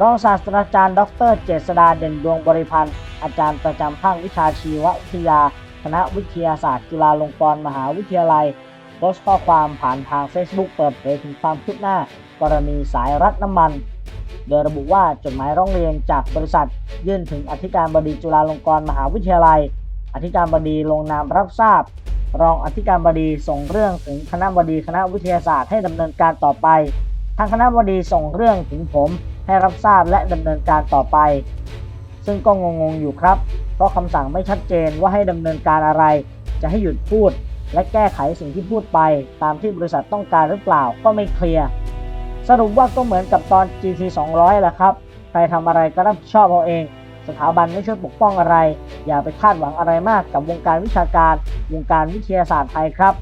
รองศาสตราจารย์ ดร เจษดาเด่นดวงบริพันธ์อาจารย์ประจำภาควิชาชีววิทยา คณะวิทยาศาสตร์จุฬาลงกรณ์มหาวิทยาลัยโพสต์ข้อความผ่านทาง Facebook เปิดเผยถึงความคืบหน้ากรณีสายรัดน้ำมัน โดยระบุว่าจดหมายร้องเรียนจากบริษัท ยื่นถึงอธิการบดีจุฬาลงกรณ์มหาวิทยาลัย อธิการบดีลงนามรับทราบ รองอธิการบดีส่งเรื่องถึงคณะบดีคณะวิทยาศาสตร์ให้ดำเนินการต่อไป ทางคณะบดีส่งเรื่องถึงผม ให้รับทราบและดำเนินการต่อไป ซึ่งก็งงๆอยู่ครับ เพราะคำสั่งไม่ชัดเจนว่าให้ดำเนินการอะไร จะให้หยุดพูด และแก้ไขสิ่งที่พูดไป ตามที่บริษัทต้องการหรือเปล่าก็ไม่เคลียร์สรุปว่าก็เหมือนกับตอน GT 200แหละครับ ใครทำอะไรก็รับผิดชอบเอาเอง สถาบันไม่ช่วยปกป้องอะไร อย่าไปคาดหวังอะไรมากกับวงการวิชาการ วงการวิทยาศาสตร์ไทยครับ